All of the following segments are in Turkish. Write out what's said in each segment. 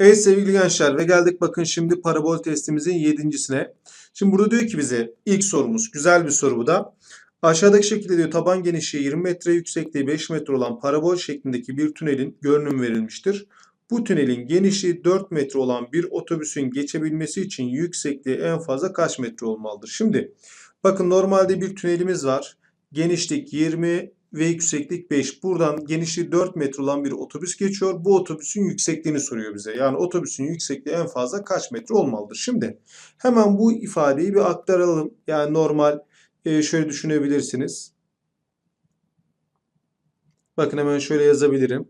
Evet sevgili gençler ve geldik bakın şimdi parabol testimizin yedincisine. Şimdi burada diyor ki bize ilk sorumuz güzel bir soru bu da. Aşağıdaki şekilde diyor taban genişliği 20 metre yüksekliği 5 metre olan parabol şeklindeki bir tünelin görünümü verilmiştir. Bu tünelin genişliği 4 metre olan bir otobüsün geçebilmesi için yüksekliği en fazla kaç metre olmalıdır? Şimdi bakın normalde bir tünelimiz var. Genişlik 20 ve yükseklik 5. Buradan genişliği 4 metre olan bir otobüs geçiyor. Bu otobüsün yüksekliğini soruyor bize. Yani otobüsün yüksekliği en fazla kaç metre olmalıdır? Şimdi hemen bu ifadeyi bir aktaralım. Yani normal e, şöyle düşünebilirsiniz. Bakın hemen şöyle yazabilirim.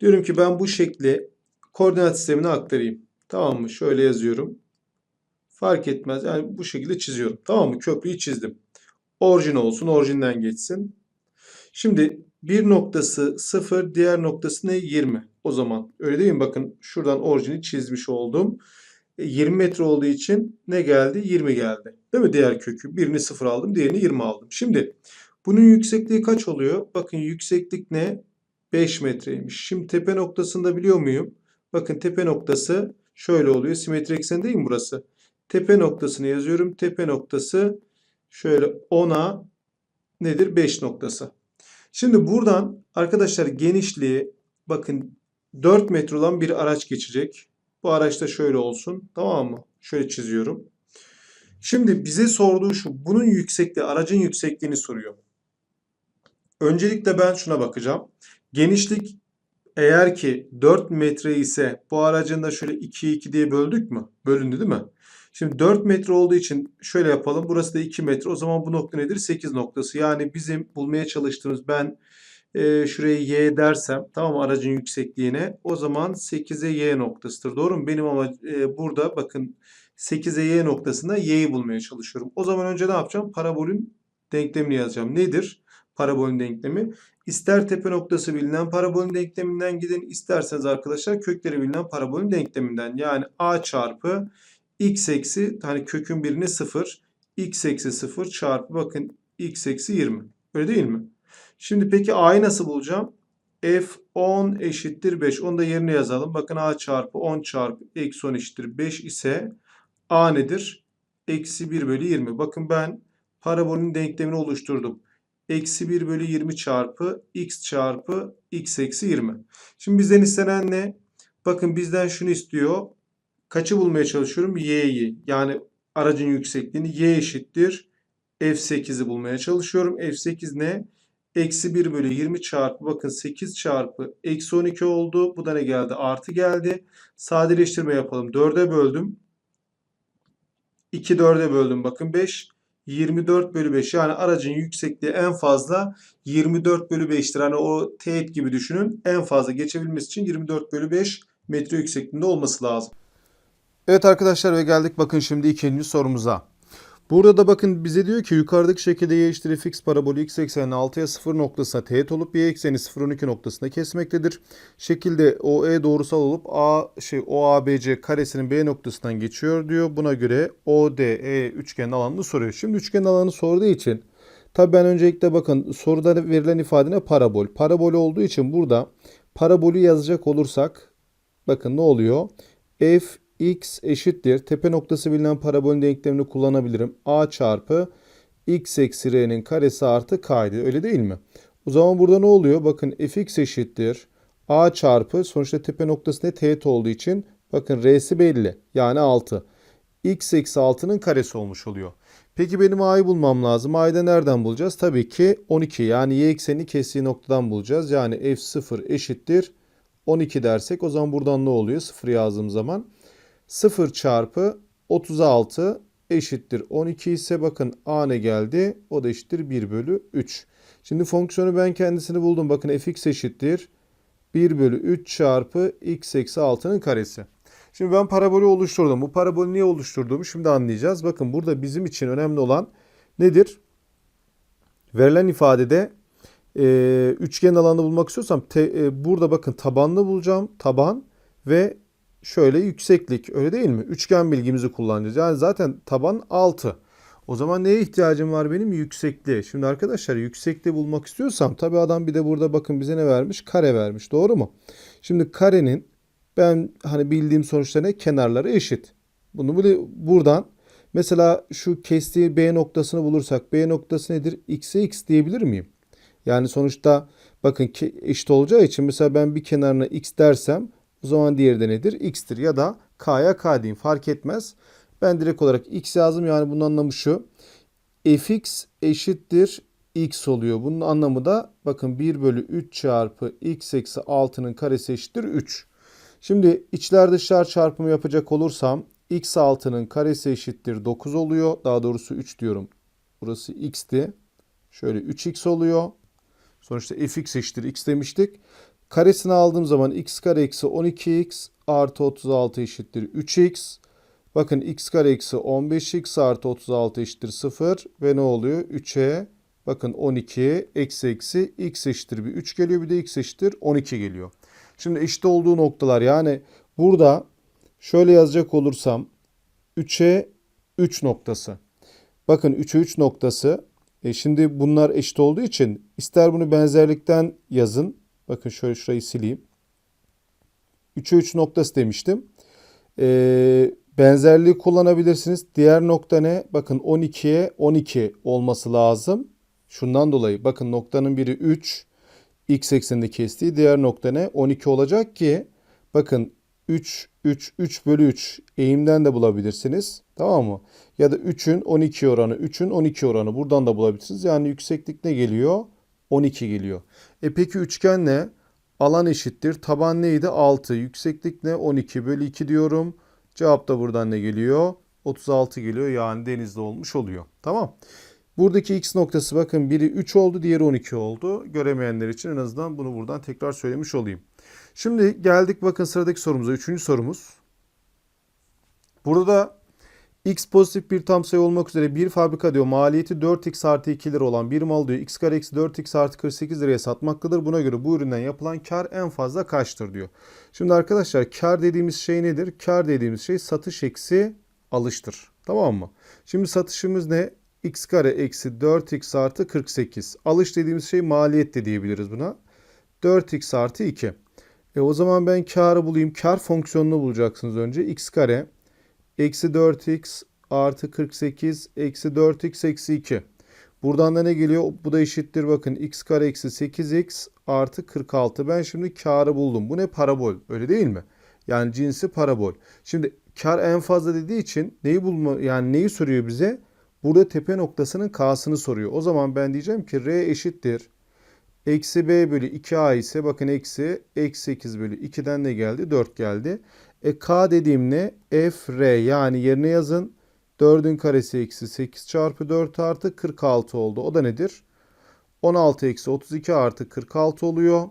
Diyorum ki ben bu şekli koordinat sistemine aktarayım. Tamam mı? Şöyle yazıyorum. Fark etmez. Yani bu şekilde çiziyorum. Tamam mı? Köprüyü çizdim. Orijin olsun. Orijinden geçsin. Şimdi bir noktası 0, diğer noktası ne? 20. O zaman öyle değil mi? Bakın şuradan orijini çizmiş oldum. E, 20 metre olduğu için ne geldi? 20 geldi. Değil mi? Diğer kökü. Birini 0 aldım, diğerini 20 aldım. Şimdi bunun yüksekliği kaç oluyor? Bakın yükseklik ne? 5 metreymiş. Şimdi tepe noktasını da biliyor muyum? Bakın tepe noktası şöyle oluyor. Simetri eksen değil mi burası? Tepe noktasını yazıyorum. Tepe noktası şöyle 10'a nedir? 5 noktası. Şimdi buradan arkadaşlar genişliği bakın 4 metre olan bir araç geçecek. Bu araç da şöyle olsun. Tamam mı? Şöyle çiziyorum. Şimdi bize sorduğu şu. Bunun yüksekliği, aracın yüksekliğini soruyor. Öncelikle ben şuna bakacağım. Genişlik eğer ki 4 metre ise bu aracın da şöyle 2'ye 2 diye böldük mü? Bölündü değil mi? Şimdi 4 metre olduğu için şöyle yapalım. Burası da 2 metre. O zaman bu nokta nedir? 8 noktası. Yani bizim bulmaya çalıştığımız ben e, şuraya y dersem tamam mı aracın yüksekliğine o zaman 8'e y noktasıdır. Doğru mu? Benim ama e, burada bakın 8'e y noktasında y'yi bulmaya çalışıyorum. O zaman önce ne yapacağım? Parabolün denklemini yazacağım. Nedir? Parabolün denklemi. İster tepe noktası bilinen parabolün denkleminden gidin. isterseniz arkadaşlar kökleri bilinen parabolün denkleminden. Yani a çarpı x eksi hani kökün birini 0 x eksi 0 çarpı bakın x eksi 20. Öyle değil mi? Şimdi peki a'yı nasıl bulacağım? f 10 eşittir 5. Onu da yerine yazalım. Bakın a çarpı 10 çarpı eksi 10 eşittir 5 ise a nedir? Eksi 1 bölü 20. Bakın ben parabolün denklemini oluşturdum. Eksi 1 bölü 20 çarpı x çarpı x eksi 20. Şimdi bizden istenen ne? Bakın bizden şunu istiyor. Kaçı bulmaya çalışıyorum? y'yi. Yani aracın yüksekliğini y eşittir. f8'i bulmaya çalışıyorum. f8 ne? Eksi 1 bölü 20 çarpı bakın 8 çarpı eksi 12 oldu. Bu da ne geldi? Artı geldi. Sadeleştirme yapalım. 4'e böldüm. 2 4'e böldüm. Bakın 5. 24 bölü 5 yani aracın yüksekliği en fazla 24 bölü 5'tir. Hani o teğet gibi düşünün. En fazla geçebilmesi için 24 bölü 5 metre yüksekliğinde olması lazım. Evet arkadaşlar ve geldik bakın şimdi ikinci sorumuza. Burada da bakın bize diyor ki yukarıdaki şekilde y eşittir fx parabolü x eksenini 6'ya 0 noktasına teğet olup y ekseni 0-12 noktasında kesmektedir. Şekilde OE doğrusal olup A şey OABC karesinin B noktasından geçiyor diyor. Buna göre ODE üçgenin alanını soruyor. Şimdi üçgenin alanını sorduğu için tabi ben öncelikle bakın soruda verilen ifade ne? Parabol. Parabol olduğu için burada parabolü yazacak olursak bakın ne oluyor? F x eşittir. Tepe noktası bilinen parabolün denklemini kullanabilirim. a çarpı x eksi r'nin karesi artı k'ydı. Öyle değil mi? O zaman burada ne oluyor? Bakın fx eşittir. a çarpı sonuçta tepe noktası ne? teğet olduğu için bakın r'si belli. Yani 6. x eksi 6'nın karesi olmuş oluyor. Peki benim a'yı bulmam lazım. a'yı da nereden bulacağız? Tabii ki 12 yani y eksenini kestiği noktadan bulacağız. Yani f0 eşittir 12 dersek o zaman buradan ne oluyor? 0 yazdığım zaman 0 çarpı 36 eşittir 12 ise bakın a ne geldi? O da eşittir 1 bölü 3. Şimdi fonksiyonu ben kendisini buldum. Bakın fx eşittir 1 bölü 3 çarpı x eksi 6'nın karesi. Şimdi ben parabolü oluşturdum. Bu parabolü niye oluşturduğumu şimdi anlayacağız. Bakın burada bizim için önemli olan nedir? Verilen ifadede e, üçgen alanı bulmak istiyorsam te, e, burada bakın tabanlı bulacağım. Taban ve şöyle yükseklik öyle değil mi? Üçgen bilgimizi kullanacağız. Yani zaten taban 6. O zaman neye ihtiyacım var benim? Yüksekliğe. Şimdi arkadaşlar yüksekliği bulmak istiyorsam tabi adam bir de burada bakın bize ne vermiş? Kare vermiş. Doğru mu? Şimdi karenin Ben hani bildiğim sonuçta ne? Kenarları eşit. Bunu bile- buradan mesela şu kestiği B noktasını bulursak B noktası nedir? X'e X diyebilir miyim? Yani sonuçta bakın eşit olacağı için mesela ben bir kenarına X dersem o zaman diğeri de nedir? X'tir ya da K'ya K diyeyim fark etmez. Ben direkt olarak X yazdım yani bunun anlamı şu. fx eşittir x oluyor. Bunun anlamı da bakın 1 bölü 3 çarpı x eksi 6'nın karesi eşittir 3. Şimdi içler dışlar çarpımı yapacak olursam x 6'nın karesi eşittir 9 oluyor. Daha doğrusu 3 diyorum. Burası x'ti. Şöyle 3x oluyor. Sonuçta fx eşittir x demiştik. Karesini aldığım zaman x kare eksi 12x artı 36 eşittir 3x. Bakın x kare eksi 15x artı 36 eşittir 0 ve ne oluyor? 3'e bakın 12 eksi eksi x eşittir bir 3 geliyor bir de x eşittir 12 geliyor. Şimdi eşit olduğu noktalar yani burada şöyle yazacak olursam 3'e 3 noktası. Bakın 3'e 3 noktası. E şimdi bunlar eşit olduğu için ister bunu benzerlikten yazın. Bakın şöyle şurayı sileyim. 3'e 3 noktası demiştim. Ee, benzerliği kullanabilirsiniz. Diğer nokta ne? Bakın 12'ye 12 olması lazım. Şundan dolayı bakın noktanın biri 3 x ekseninde kestiği diğer nokta ne? 12 olacak ki bakın 3 3 3 bölü 3 eğimden de bulabilirsiniz. Tamam mı? Ya da 3'ün 12 oranı 3'ün 12 oranı buradan da bulabilirsiniz. Yani yükseklik ne geliyor? 12 geliyor. E peki üçgen ne? Alan eşittir. Taban neydi? 6. Yükseklik ne? 12 bölü 2 diyorum. Cevap da buradan ne geliyor? 36 geliyor. Yani denizde olmuş oluyor. Tamam. Buradaki x noktası bakın biri 3 oldu, diğeri 12 oldu. Göremeyenler için en azından bunu buradan tekrar söylemiş olayım. Şimdi geldik bakın sıradaki sorumuza. Üçüncü sorumuz. Burada da x pozitif bir tam sayı olmak üzere bir fabrika diyor maliyeti 4x artı 2 lira olan bir mal diyor x kare eksi 4x artı 48 liraya satmaktadır. Buna göre bu üründen yapılan kar en fazla kaçtır diyor. Şimdi arkadaşlar kar dediğimiz şey nedir? Kar dediğimiz şey satış eksi alıştır. Tamam mı? Şimdi satışımız ne? x kare eksi 4x artı 48. Alış dediğimiz şey maliyet de diyebiliriz buna. 4x artı 2. E o zaman ben karı bulayım. Kar fonksiyonunu bulacaksınız önce. x kare eksi 4x artı 48 eksi 4x eksi 2. Buradan da ne geliyor? Bu da eşittir bakın x kare eksi 8x artı 46. Ben şimdi karı buldum. Bu ne? Parabol. Öyle değil mi? Yani cinsi parabol. Şimdi kar en fazla dediği için neyi bulma yani neyi soruyor bize? Burada tepe noktasının k'sını soruyor. O zaman ben diyeceğim ki r eşittir. Eksi b bölü 2a ise bakın eksi eksi 8 bölü 2'den ne geldi? 4 geldi. E k dediğim ne? f r yani yerine yazın. 4'ün karesi eksi 8 çarpı 4 artı 46 oldu. O da nedir? 16 eksi 32 artı 46 oluyor.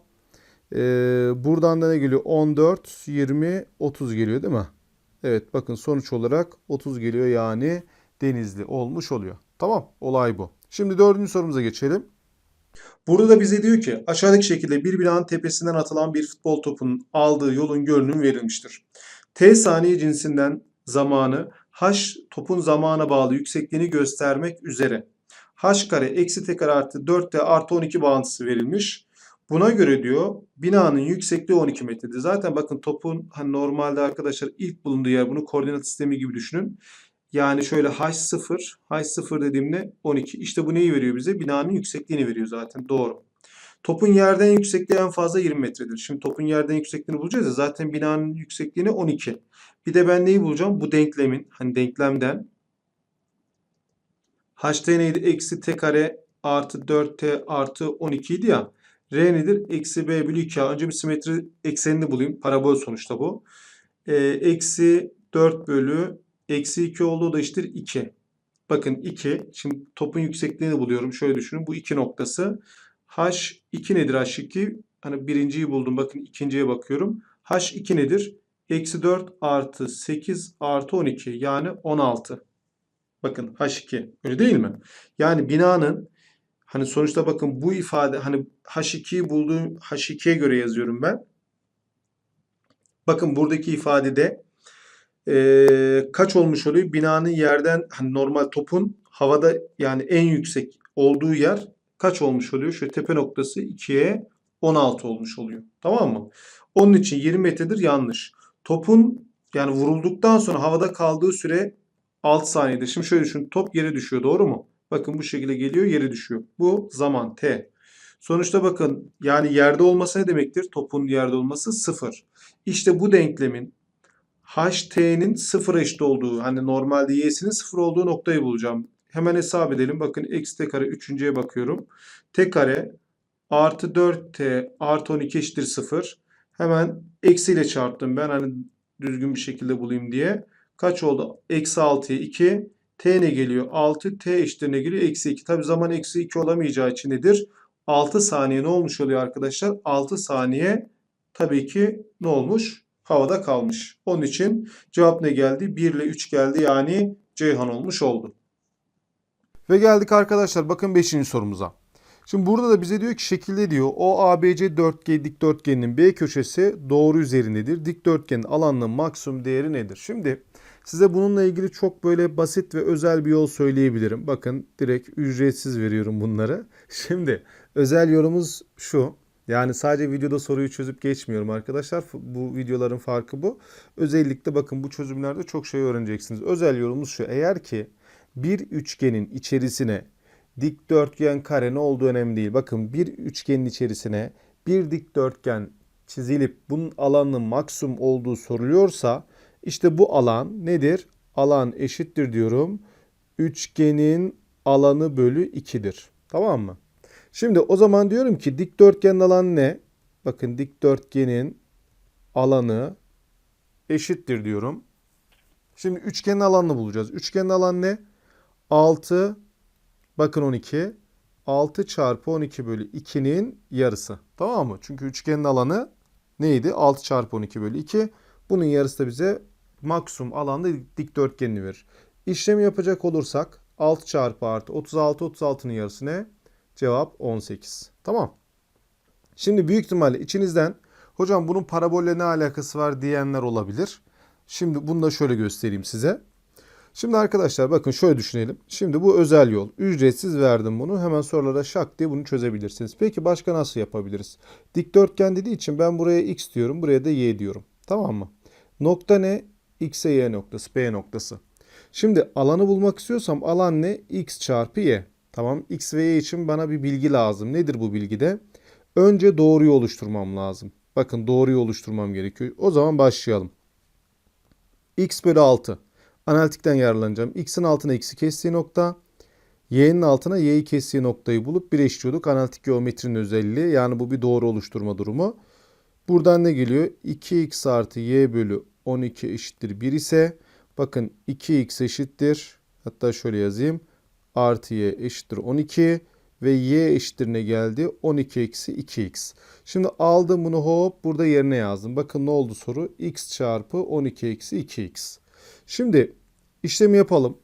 Ee, buradan da ne geliyor? 14, 20, 30 geliyor değil mi? Evet bakın sonuç olarak 30 geliyor yani denizli olmuş oluyor. Tamam olay bu. Şimdi dördüncü sorumuza geçelim. Burada da bize diyor ki aşağıdaki şekilde bir binanın tepesinden atılan bir futbol topunun aldığı yolun görünümü verilmiştir. T saniye cinsinden zamanı h topun zamana bağlı yüksekliğini göstermek üzere h kare eksi t kare artı 4t artı 12 bağıntısı verilmiş. Buna göre diyor binanın yüksekliği 12 metredir. Zaten bakın topun hani normalde arkadaşlar ilk bulunduğu yer bunu koordinat sistemi gibi düşünün. Yani şöyle H0, H0 dediğimde 12. İşte bu neyi veriyor bize? Binanın yüksekliğini veriyor zaten. Doğru. Topun yerden yüksekliği en fazla 20 metredir. Şimdi topun yerden yüksekliğini bulacağız ya zaten binanın yüksekliğini 12. Bir de ben neyi bulacağım? Bu denklemin hani denklemden HT neydi? Eksi t kare artı 4t artı 12 idi ya. R nedir? Eksi b bölü 2a. Önce bir simetri eksenini bulayım. Parabol sonuçta bu. Ee, eksi 4 bölü Eksi 2 olduğu da eşittir 2. Bakın 2. Şimdi topun yüksekliğini buluyorum. Şöyle düşünün. Bu 2 noktası. H2 nedir H2? Hani birinciyi buldum. Bakın ikinciye bakıyorum. H2 nedir? Eksi 4 artı 8 artı 12. Yani 16. Bakın H2. Öyle değil mi? Yani binanın hani sonuçta bakın bu ifade hani H2'yi bulduğum H2'ye göre yazıyorum ben. Bakın buradaki ifadede e, kaç olmuş oluyor? Binanın yerden hani normal topun havada yani en yüksek olduğu yer kaç olmuş oluyor? Şu tepe noktası 2'ye 16 olmuş oluyor. Tamam mı? Onun için 20 metredir yanlış. Topun yani vurulduktan sonra havada kaldığı süre 6 saniyedir. Şimdi şöyle düşün. Top yere düşüyor doğru mu? Bakın bu şekilde geliyor yere düşüyor. Bu zaman t. Sonuçta bakın yani yerde olması ne demektir? Topun yerde olması 0. İşte bu denklemin ht'nin 0'a eşit olduğu hani normalde y'sinin 0 olduğu noktayı bulacağım. Hemen hesap edelim. Bakın eksi t kare 3.ye bakıyorum. t kare artı 4t artı 12 eşittir 0. Hemen eksiyle çarptım ben hani düzgün bir şekilde bulayım diye. Kaç oldu? Eksi 6'ya 2. T ne geliyor? 6. T eşittir ne geliyor? Eksi 2. Tabi zaman eksi 2 olamayacağı için nedir? 6 saniye ne olmuş oluyor arkadaşlar? 6 saniye tabii ki ne olmuş? Havada kalmış. Onun için cevap ne geldi? 1 ile 3 geldi. Yani Ceyhan olmuş oldu. Ve geldik arkadaşlar bakın 5. sorumuza. Şimdi burada da bize diyor ki şekilde diyor o ABC dörtgen dikdörtgeninin B köşesi doğru üzerindedir. Dikdörtgenin alanının maksimum değeri nedir? Şimdi size bununla ilgili çok böyle basit ve özel bir yol söyleyebilirim. Bakın direkt ücretsiz veriyorum bunları. Şimdi özel yolumuz şu. Yani sadece videoda soruyu çözüp geçmiyorum arkadaşlar. Bu videoların farkı bu. Özellikle bakın bu çözümlerde çok şey öğreneceksiniz. Özel yolumuz şu. Eğer ki bir üçgenin içerisine dikdörtgen kare ne olduğu önemli değil. Bakın bir üçgenin içerisine bir dikdörtgen çizilip bunun alanının maksimum olduğu soruluyorsa işte bu alan nedir? Alan eşittir diyorum. Üçgenin alanı bölü 2'dir. Tamam mı? Şimdi o zaman diyorum ki dikdörtgenin alanı ne? Bakın dikdörtgenin alanı eşittir diyorum. Şimdi üçgenin alanını bulacağız. Üçgenin alanı ne? 6 bakın 12 6 çarpı 12 bölü 2'nin yarısı. Tamam mı? Çünkü üçgenin alanı neydi? 6 çarpı 12 bölü 2. Bunun yarısı da bize maksimum alanda dikdörtgenini verir. İşlemi yapacak olursak 6 çarpı artı 36 36'nın yarısı ne? Cevap 18. Tamam. Şimdi büyük ihtimalle içinizden hocam bunun parabolle ne alakası var diyenler olabilir. Şimdi bunu da şöyle göstereyim size. Şimdi arkadaşlar bakın şöyle düşünelim. Şimdi bu özel yol. Ücretsiz verdim bunu. Hemen sorulara şak diye bunu çözebilirsiniz. Peki başka nasıl yapabiliriz? Dikdörtgen dediği için ben buraya x diyorum. Buraya da y diyorum. Tamam mı? Nokta ne? X'e y noktası. B noktası. Şimdi alanı bulmak istiyorsam alan ne? X çarpı y. Tamam. X ve y için bana bir bilgi lazım. Nedir bu bilgide? Önce doğruyu oluşturmam lazım. Bakın doğruyu oluşturmam gerekiyor. O zaman başlayalım. X bölü 6. Analitikten yararlanacağım. X'in altına x'i kestiği nokta. Y'nin altına y'yi kestiği noktayı bulup birleştiriyorduk. Analitik geometrinin özelliği. Yani bu bir doğru oluşturma durumu. Buradan ne geliyor? 2x artı y bölü 12 eşittir 1 ise bakın 2x eşittir. Hatta şöyle yazayım. Artı y eşittir 12 ve y eşittir ne geldi? 12 eksi 2x. Şimdi aldım bunu hop burada yerine yazdım. Bakın ne oldu soru? x çarpı 12 eksi 2x. Şimdi işlemi yapalım.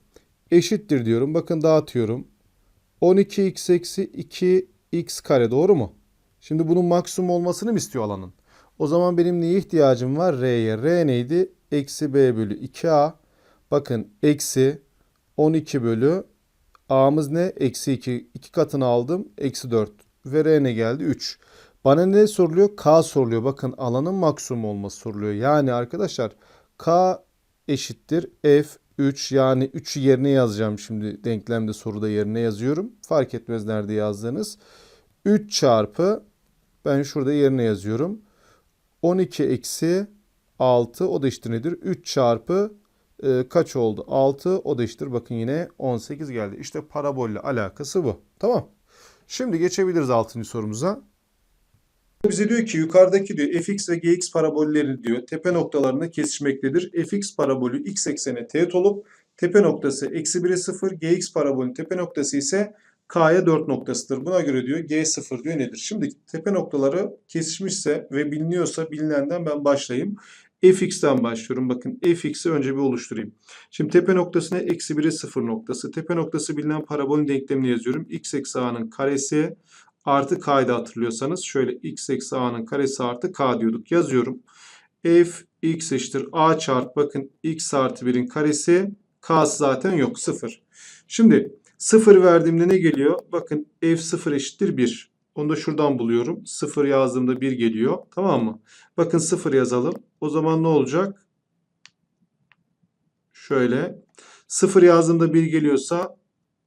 Eşittir diyorum. Bakın dağıtıyorum. 12x eksi 2x kare doğru mu? Şimdi bunun maksimum olmasını mı istiyor alanın? O zaman benim neye ihtiyacım var? R'ye. R neydi? Eksi b bölü 2a. Bakın eksi 12 bölü a'mız ne? Eksi 2. 2 katını aldım. Eksi 4. Ve r ne geldi? 3. Bana ne soruluyor? K soruluyor. Bakın alanın maksimum olması soruluyor. Yani arkadaşlar K eşittir F3 yani 3'ü yerine yazacağım şimdi denklemde soruda yerine yazıyorum. Fark etmez nerede yazdığınız. 3 çarpı ben şurada yerine yazıyorum. 12 eksi 6 o da eşittir nedir? 3 çarpı e, kaç oldu? 6 o da eşittir. Bakın yine 18 geldi. İşte parabolle alakası bu. Tamam. Şimdi geçebiliriz 6. sorumuza. Bize diyor ki yukarıdaki diyor fx ve gx parabolleri diyor tepe noktalarında kesişmektedir. fx parabolü x eksene teğet olup tepe noktası eksi 1'e 0, gx parabolün tepe noktası ise k'ya 4 noktasıdır. Buna göre diyor g0 diyor nedir? Şimdi tepe noktaları kesişmişse ve biliniyorsa bilinenden ben başlayayım. Fx'ten başlıyorum. Bakın fx'i önce bir oluşturayım. Şimdi tepe noktasına eksi 1'e 0 noktası. Tepe noktası bilinen parabolün denklemini yazıyorum. x eksi a'nın karesi artı k'ydı hatırlıyorsanız. Şöyle x eksi a'nın karesi artı k diyorduk. Yazıyorum. f x eşittir a çarpı bakın x artı 1'in karesi k'sı zaten yok 0. Şimdi 0 verdiğimde ne geliyor? Bakın f 0 eşittir 1. Onu da şuradan buluyorum. 0 yazdığımda 1 geliyor. Tamam mı? Bakın 0 yazalım. O zaman ne olacak? Şöyle. 0 yazdığımda 1 geliyorsa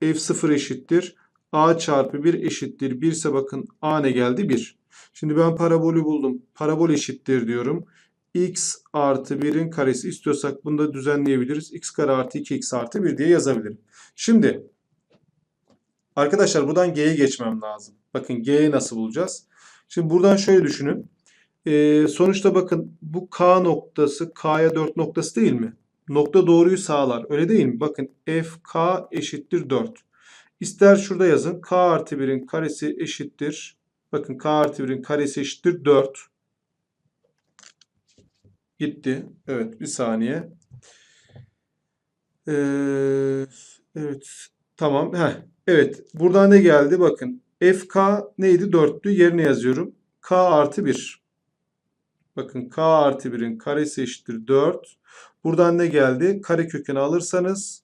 f0 eşittir. a çarpı 1 eşittir. 1 ise bakın a ne geldi? 1. Şimdi ben parabolü buldum. Parabol eşittir diyorum. x artı 1'in karesi istiyorsak bunu da düzenleyebiliriz. x kare artı 2x artı 1 diye yazabilirim. Şimdi arkadaşlar buradan g'ye geçmem lazım. Bakın g'yi nasıl bulacağız? Şimdi buradan şöyle düşünün. Ee, sonuçta bakın bu k noktası k'ya 4 noktası değil mi? Nokta doğruyu sağlar. Öyle değil mi? Bakın fk eşittir 4. İster şurada yazın. k artı 1'in karesi eşittir. Bakın k artı 1'in karesi eşittir 4. Gitti. Evet bir saniye. Ee, evet. Tamam. Heh. Evet. Buradan ne geldi? Bakın. FK neydi? 4'tü. Yerine yazıyorum. K artı 1. Bakın K artı 1'in karesi eşittir 4. Buradan ne geldi? Kare kökeni alırsanız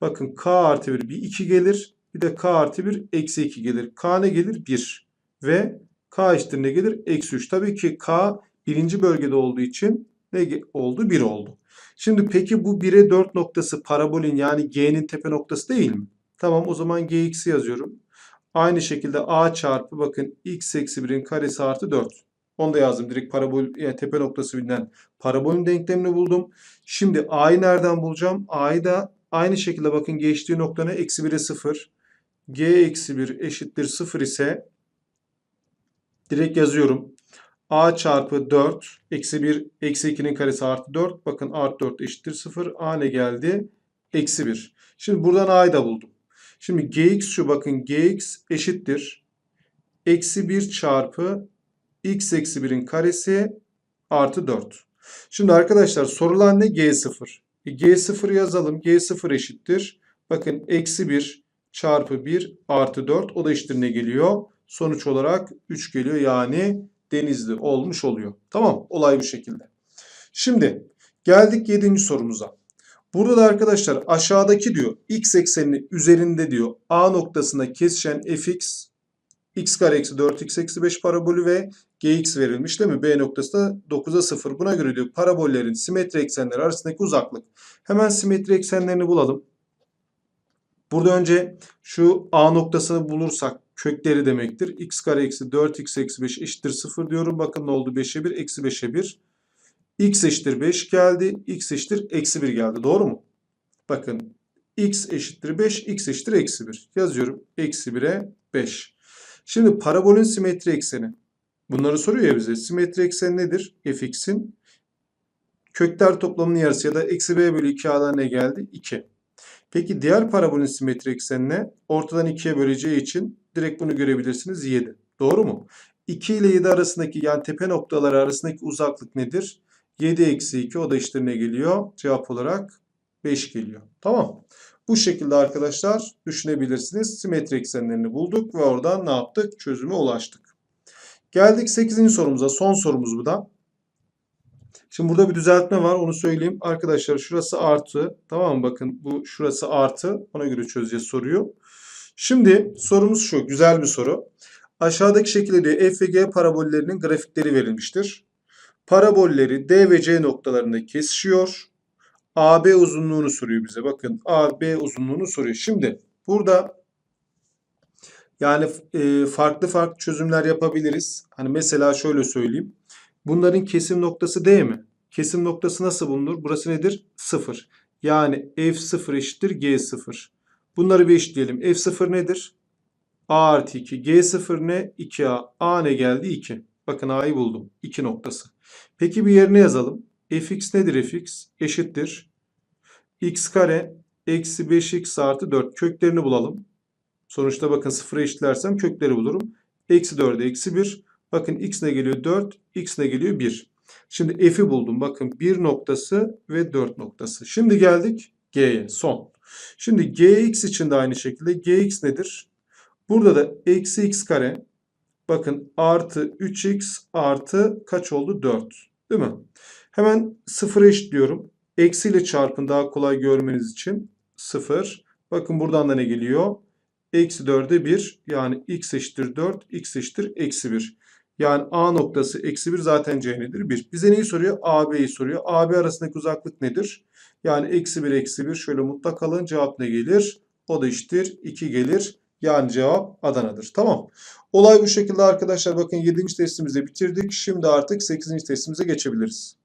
bakın K artı 1 bir 2 gelir. Bir de K artı 1 eksi 2 gelir. K ne gelir? 1. Ve K eşittir ne gelir? Eksi 3. Tabii ki K birinci bölgede olduğu için ne oldu? 1 oldu. Şimdi peki bu 1'e 4 noktası parabolün yani G'nin tepe noktası değil mi? Tamam o zaman Gx'i yazıyorum. Aynı şekilde A çarpı bakın x eksi 1'in karesi artı 4. Onu da yazdım. Direkt parabol yani tepe noktası bilinen parabolün denklemini buldum. Şimdi A'yı nereden bulacağım? A'yı da aynı şekilde bakın geçtiği nokta ne? Eksi 1'e 0. G eksi 1 eşittir 0 ise direkt yazıyorum. A çarpı 4 eksi 1 eksi 2'nin karesi artı 4. Bakın artı 4 eşittir 0. A ne geldi? Eksi 1. Şimdi buradan A'yı da buldum. Şimdi Gx şu bakın Gx eşittir. Eksi 1 çarpı x eksi 1'in karesi artı 4. Şimdi arkadaşlar sorulan ne? G0. E, G0 yazalım. G0 eşittir. Bakın eksi 1 çarpı 1 artı 4. O da eşittir ne geliyor? Sonuç olarak 3 geliyor. Yani denizli olmuş oluyor. Tamam. Olay bu şekilde. Şimdi geldik 7. sorumuza. Burada da arkadaşlar aşağıdaki diyor x ekseninin üzerinde diyor A noktasında kesişen fx x kare eksi 4x eksi 5 parabolü ve gx verilmiş değil mi? B noktası da 9'a 0. Buna göre diyor parabollerin simetri eksenleri arasındaki uzaklık. Hemen simetri eksenlerini bulalım. Burada önce şu A noktasını bulursak kökleri demektir. x kare eksi 4x eksi 5 eşittir 0 diyorum. Bakın ne oldu? 5'e 1 eksi 5'e 1. x eşittir 5 geldi. x eşittir eksi 1 geldi. Doğru mu? Bakın x eşittir 5, x eşittir eksi 1. Yazıyorum. Eksi 1'e 5. Şimdi parabolün simetri ekseni. Bunları soruyor ya bize. Simetri ekseni nedir? fx'in kökler toplamının yarısı ya da eksi b bölü 2a'dan ne geldi? 2. Peki diğer parabolün simetri eksenine ortadan 2'ye böleceği için direkt bunu görebilirsiniz 7. Doğru mu? 2 ile 7 arasındaki yani tepe noktaları arasındaki uzaklık nedir? 7 eksi 2 o da işte ne geliyor? Cevap olarak 5 geliyor. Tamam. Bu şekilde arkadaşlar düşünebilirsiniz. Simetri eksenlerini bulduk ve oradan ne yaptık? Çözüme ulaştık. Geldik 8. sorumuza. Son sorumuz bu da. Şimdi burada bir düzeltme var. Onu söyleyeyim. Arkadaşlar şurası artı. Tamam mı? Bakın bu şurası artı. Ona göre çözeceğiz soruyu. Şimdi sorumuz şu. Güzel bir soru. Aşağıdaki şekilde diyor f ve g parabollerinin grafikleri verilmiştir. Parabolleri D ve C noktalarında kesişiyor. AB uzunluğunu soruyor bize. Bakın AB uzunluğunu soruyor. Şimdi burada yani e, farklı farklı çözümler yapabiliriz. Hani mesela şöyle söyleyeyim. Bunların kesim noktası D mi? Kesim noktası nasıl bulunur? Burası nedir? 0. Yani F0 eşittir G0. Bunları bir eşitleyelim. F0 nedir? A artı 2. G0 ne? 2A. A ne geldi? 2. Bakın A'yı buldum. 2 noktası. Peki bir yerine yazalım. fx nedir fx? Eşittir. x kare eksi 5x artı 4. Köklerini bulalım. Sonuçta bakın sıfıra eşitlersem kökleri bulurum. Eksi 4'e eksi 1. Bakın x ne geliyor? 4. x ne geliyor? 1. Şimdi f'i buldum. Bakın 1 noktası ve 4 noktası. Şimdi geldik g'ye. Son. Şimdi gx için de aynı şekilde gx nedir? Burada da eksi x kare bakın artı 3x artı kaç oldu? 4. Değil mi? Hemen sıfıra eşitliyorum. Eksi ile çarpın daha kolay görmeniz için. 0. Bakın buradan da ne geliyor? Eksi 4'e 1 yani x eşittir 4, x eşittir eksi 1. Yani A noktası eksi 1 zaten C nedir? 1. Bize neyi soruyor? AB'yi soruyor. AB arasındaki uzaklık nedir? Yani eksi 1 eksi 1 şöyle mutlak alın cevap ne gelir? O da eşittir 2 gelir. Yani cevap Adana'dır. Tamam. Olay bu şekilde arkadaşlar. Bakın 7. testimizi bitirdik. Şimdi artık 8. testimize geçebiliriz.